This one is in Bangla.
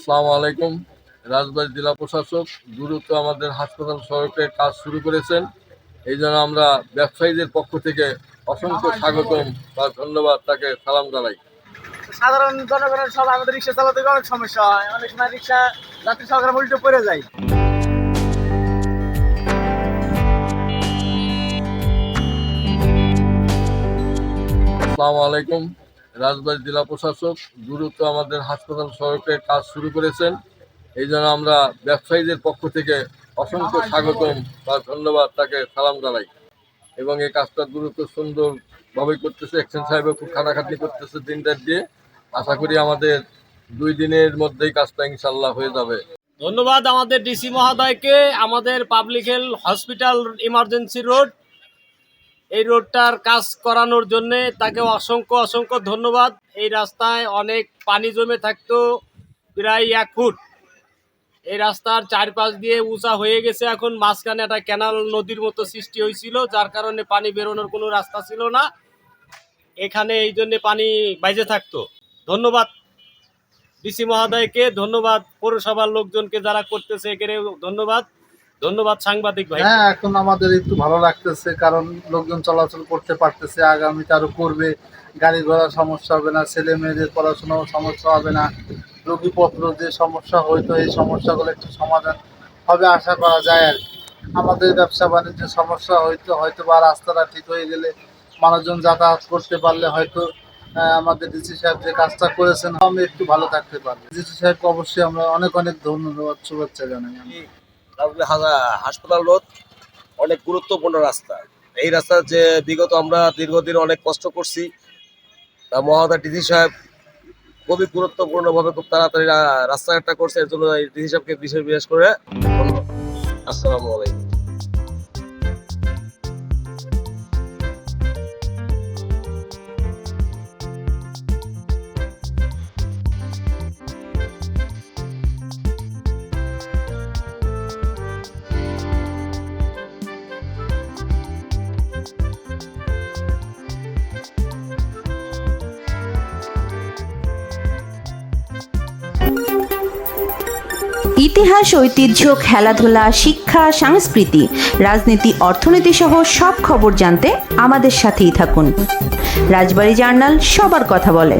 আসসালামু আলাইকুম। রাজবাড়ী জেলা প্রশাসক দ্রুত আমাদের হাসপাতাল সড়কে কাজ শুরু করেছেন। এই জন্য আমরা ব্যবসায়ীদের পক্ষ থেকে অসংখ্য স্বাগতম বা ধন্যবাদ তাকে সালাম জানাই। সাধারণ জনগণের সব আমাদের রিক্সা চালাতে অনেক সমস্যা হয়। অনেক সময় রিক্সা যাত্রী সহকারে উল্টে পড়ে যায়। আসসালামু আলাইকুম। রাজবাড়ী জেলা প্রশাসক, দ্রুত আমাদের হাসপাতাল সড়কে কাজ শুরু করেছেন। এই জন্য আমরা ব্যবসায়ীদের পক্ষ থেকে অসংখ্য স্বাগতম বা ধন্যবাদ তাকে সালাম জানাই। এবং এই কাজটা দ্রুত সুন্দরভাবে করতেছে। এক্সচেঞ্জ সাহেবও খুব খাটাখাটনি করতেছে দিনটার দিয়ে। আশা করি আমাদের দুই দিনের মধ্যেই কাজটা ইনশাল্লাহ হয়ে যাবে। ধন্যবাদ আমাদের ডিসি মহোদয়কে। আমাদের public health hospital emergency road. এই রোডটার কাজ করানোর জন্য তাকে অসংখ্য অসংখ্য ধন্যবাদ। এই রাস্তায় অনেক পানি জমে থাকতো প্রায় এক ফুট। এই রাস্তার চারপাশ দিয়ে উঁচা হয়ে গেছে এখন, মাঝখানে একটা ক্যানাল নদীর মতো সৃষ্টি হয়েছিল, যার কারণে পানি বেরোনোর কোনো রাস্তা ছিল না। এখানে এই জন্যে পানি বাইজে থাকতো। ধন্যবাদ ডিসি মহোদয়কে, ধন্যবাদ পৌরসভার লোকজনকে যারা করতেছে এখানে ধন্যবাদ। ধন্যবাদ সাংবাদিক ভাই হ্যাঁ এখন আমাদের একটু ভালো লাগতেছে কারণ লোকজন চলাচল করতে পারতেছে আগামীতে আরও করবে গাড়ি ঘোড়ার সমস্যা হবে না ছেলে মেয়েদের পড়াশোনার সমস্যা হবে না রোগীপত্র যে সমস্যা হইতো এই সমস্যাগুলো একটু সমাধান হবে আশা করা যায় আর। আমাদের ব্যবসা বাণিজ্যের সমস্যা হইতো হয়তো বা রাস্তাটা ঠিক হয়ে গেলে মানুষজন যাতায়াত করতে পারলে হয়তো আমাদের ডিসি সাহেব যে কাজটা করেছেন আমি একটু ভালো থাকতে পারব ডিসি সাহেবকে অবশ্যই আমরা অনেক অনেক ধন্যবাদ শুভেচ্ছা জানাই আমি। হাসপাতাল রোড, অনেক গুরুত্বপূর্ণ রাস্তা এই রাস্তা যে বিগত আমরা দীর্ঘদিন অনেক কষ্ট করছি, তা মহাদা ডিসি সাহেব খুবই গুরুত্বপূর্ণভাবে খুব তাড়াতাড়ি রাস্তাঘাটটা করছে, এর জন্য ডিসি সাহেবকে বিশেষ বিশেষ করে। আসসালামু আলাইকুম ইতিহাস, ঐতিহ্য, খেলাধুলা, শিক্ষা, সংস্কৃতি, রাজনীতি, অর্থনীতি সহ সব খবর জানতে আমাদের সাথেই থাকুন। রাজবাড়ি জার্নাল সবার কথা বলে।